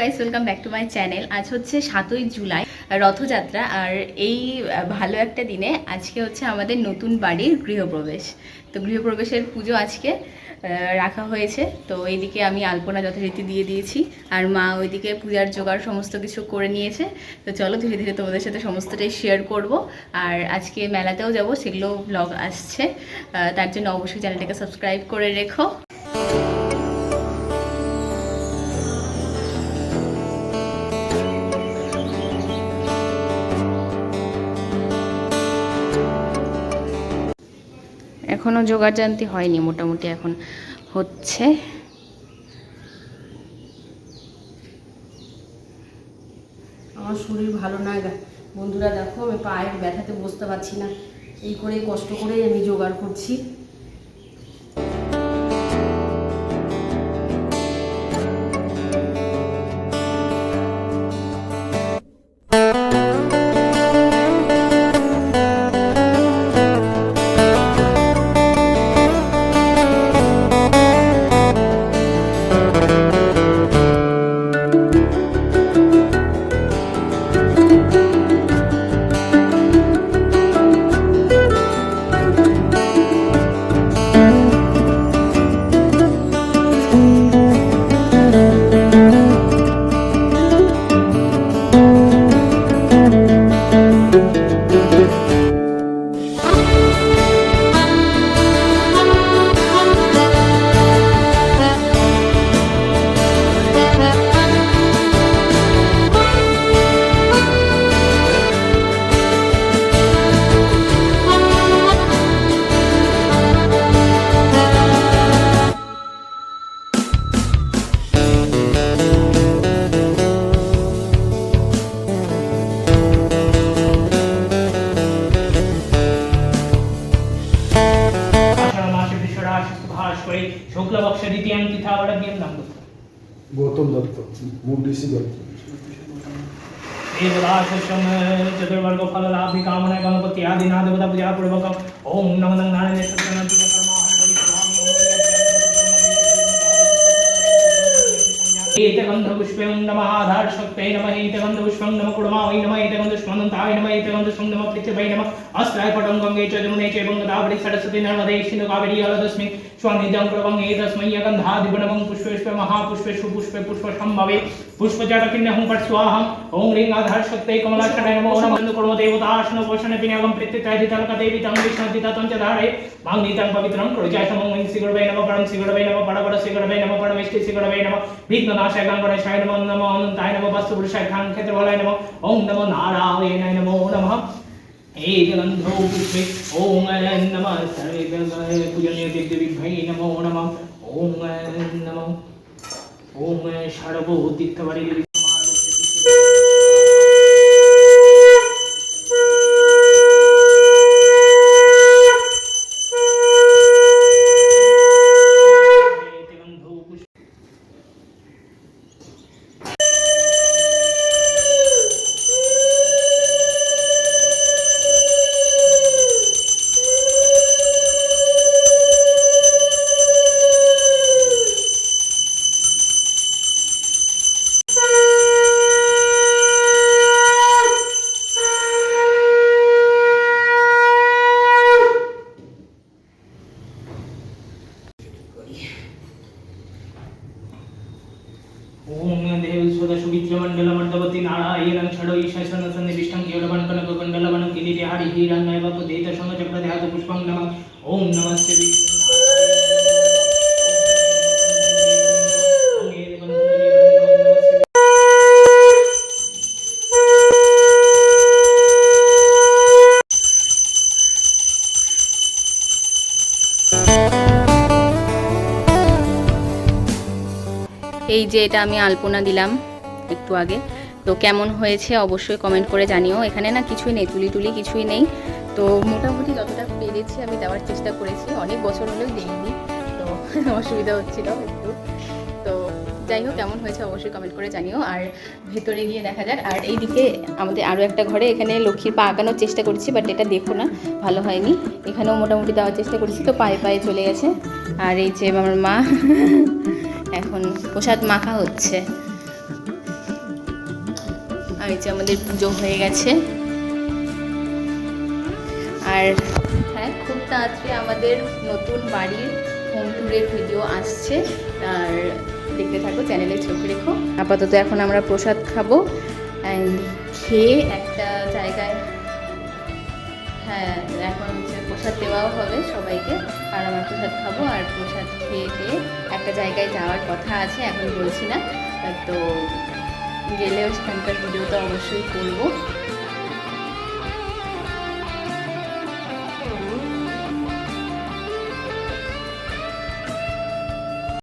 Guys welcome back to my channel আজ হচ্ছে সাতই জুলাই, রথযাত্রা, আর এই ভালো একটা দিনে আজকে হচ্ছে আমাদের নতুন বাড়ির গৃহপ্রবেশ। তো গৃহপ্রবেশের পুজো আজকে রাখা হয়েছে। তো এইদিকে আমি আলপনা যথারীতি দিয়ে দিয়েছি, আর মা ওইদিকে পূজার জোগাড় সমস্ত কিছু করে নিয়েছে। তো চলো ধীরে ধীরে তোমাদের সাথে সমস্তটাই শেয়ার করব। আর আজকে মেলাতেও যাব, সেগুলো ব্লগ আসছে। তার জন্য অবশ্যই চ্যানেলটাকে সাবস্ক্রাইব করে রেখো। এখনও যোগাযান্তি হয়নি, মোটামুটি এখন হচ্ছে। আমার শরীর ভালো না বন্ধুরা দেখো, আমি পায়ের ব্যথাতে বসতে পারছি না। এই করেই কষ্ট করেই আমি জোগাড় করছি। ভাস করে শুক্লপক্ষ দ্বিতীয়াং তিথাবরব্যম নাম গৌতম দত্ত মুন্ডিসি দত্ত देवदासम चतुर्वर्ग फल लाभ कामना गणपति आदि ना देवता पूजा पूर्वक ओम नमः नारायण सत्यनारायण एतगन्धपुष्पं नमः आधारशक्तये नमः एतगन्धपुष्पं नमः कुर्मावै नमः एतगन्धपुष्पन्ताय नमः एतगन्धपुष्पं नमः पृथ्वी नमः अस्त्राय पटं गङ्गे च जमुने च गङ्गदावळि सरस्वती नर्मदे सिन्धु कावेरी अलदस्मि स्वानिध्यं प्रवं एतस्मै गन्धाधिपनवं पुष्पेष्पे महापुष्पेषु पुष्पे पुष्पसम्भवे पुष्पचारकिन्यहं पट् स्वाहम् ॐ ह्रीं आधारशक्तये कमलाक्षणाय नमो नमः कुर्म देवताश्न पोषण पिनगं प्रत्यताजितलकदेवी तं विष्णुदितं च धारे माग्नीतं पवित्रं कृजासमं वै श्रीगुरवे नमः परं श्रीगुरवे नमः पडपड श्रीगुरवे नमः परमेष्टि श्रीगुरवे नमः विघ्ननाशाय गङ्गणेशाय नमः नमः अनन्ताय नमः वस्तुपुरुषाय खाङ्क्षेत्रबलाय नमः ॐ नमो नारायणाय नमो नमः एकगन्धो पुष्पे ॐ नमः सर्वे पूजनीय देवदेवीभ्यै नमो नमः ॐ नमः ॐ ఓం దేవసుద సుమిత్రమండలమండపతి నారాయణం షడోయి శశనసన్నిష్టం కేవలమండలం మండలమనం కిరీటి హరి హీరం నైవ దేత సమచక్రధ్యాత పుష్పం నమ ఓం నమస్తే এই যে এটা আমি আলপনা দিলাম একটু আগে। তো কেমন হয়েছে অবশ্যই কমেন্ট করে জানিও। এখানে না কিছুই নেই, তুলি তুলি কিছুই নেই। তো মোটামুটি যতটা পেরেছি আমি দেওয়ার চেষ্টা করেছি। অনেক বছর হলেও দিইনি, তো অসুবিধা হচ্ছিল একটু। তো যাই হোক, কেমন হয়েছে অবশ্যই কমেন্ট করে জানিও। আর ভেতরে গিয়ে দেখা যাক। আর এইদিকে আমাদের আরও একটা ঘরে, এখানে লক্ষ্মীর পা আঁকানোর চেষ্টা করছি বাট এটা দেখো না, ভালো হয়নি। এখানেও মোটামুটি দেওয়ার চেষ্টা করেছি, তো পায়ে পায়ে চলে গেছে। আর এই যে আমার মা এখন প্রসাদ মাখা হচ্ছে। আর এই যে আমাদের পুজো হয়ে গেছে। আর হ্যাঁ খুব তাড়াতাড়ি আমাদের নতুন বাড়ির হোম ট্যুরের ভিডিও আসছে। আর দেখতে থাকো চ্যানেলে চোখ রেখো। আপাতত এখন আমরা প্রসাদ খাব। অ্যান্ড খেয়ে একটা জায়গায় হ্যাঁ এখন হচ্ছে প্রসাদ দেওয়াও হবে সবাইকে। আর আমরা প্রসাদ খাব আর প্রসাদ খেয়ে খেয়ে একটা জায়গায় যাওয়ার কথা আছে, এখন বলছি না। তো গেলেও সেখানকার ভিডিও তো অবশ্যই করব।